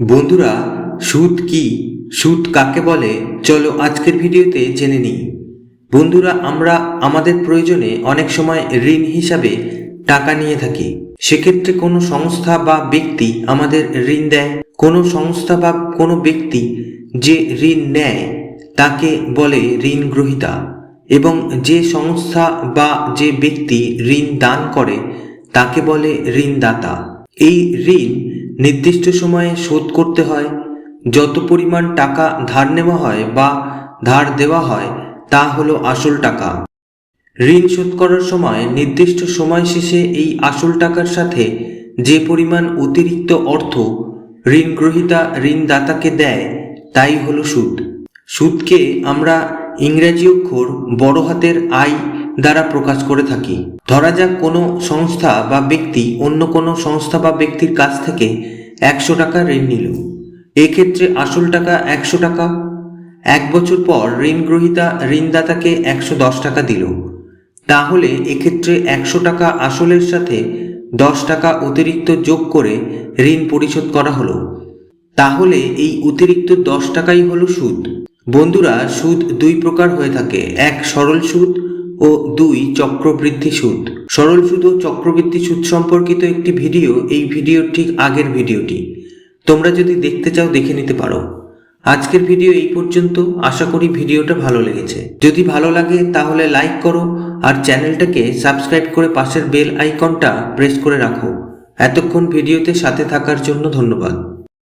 বন্ধুরা সুদ কি? সুদ কাকে বলে? চলো আজকের ভিডিওতে জেনে নিই। বন্ধুরা, আমরা আমাদের প্রয়োজনে অনেক সময় ঋণ হিসাবে টাকা নিয়ে থাকি। সেক্ষেত্রে কোনো সংস্থা বা ব্যক্তি আমাদের ঋণ দেয়। কোনো সংস্থা বা কোনো ব্যক্তি যে ঋণ নেয়, তাকে বলে ঋণ গ্রহীতা। এবং যে সংস্থা বা যে ব্যক্তি ঋণ দান করে, তাকে বলে ঋণদাতা। এই ঋণ নির্দিষ্ট সময়ে শোধ করতে হয়। যত পরিমাণ টাকা ধার নেওয়া হয় বা ধার দেওয়া হয়, তা হলো আসল টাকা। ঋণ শোধ করার সময় নির্দিষ্ট সময় শেষে এই আসল টাকার সাথে যে পরিমাণ অতিরিক্ত অর্থ ঋণ গ্রহীতা ঋণদাতাকে দেয়, তাই হলো সুদ। সুদকে আমরা ইংরেজি অক্ষর বড় হাতের আই দ্বারা প্রকাশ করে থাকি। ধরা যাক কোনো সংস্থা বা ব্যক্তি অন্য কোনো সংস্থা বা ব্যক্তির কাছ থেকে একশো টাকা ঋণ নিল। এক্ষেত্রে আসল টাকা একশো টাকা। এক বছর পর ঋণ গ্রহীতা ঋণদাতাকে একশো দশ টাকা দিল। তাহলে এক্ষেত্রে একশো টাকা আসলের সাথে দশ টাকা অতিরিক্ত যোগ করে ঋণ পরিশোধ করা হলো। তাহলে এই অতিরিক্ত দশ টাকাই হলো সুদ। বন্ধুরা, সুদ দুই প্রকার হয়ে থাকে। এক সরল সুদ ও দুই চক্রবৃদ্ধি সুদ। সরল সুদ ও চক্রবৃদ্ধি সুদ সম্পর্কিত একটি ভিডিও, এই ভিডিওর ঠিক আগের ভিডিওটি। তোমরা যদি দেখতে চাও, দেখে নিতে পারো। আজকের ভিডিও এই পর্যন্ত। আশা করি ভিডিওটা ভালো লেগেছে। যদি ভালো লাগে, তাহলে লাইক করো আর চ্যানেলটাকে সাবস্ক্রাইব করে পাশের বেল আইকনটা প্রেস করে রাখো। এতক্ষণ ভিডিওতে সাথে থাকার জন্য ধন্যবাদ।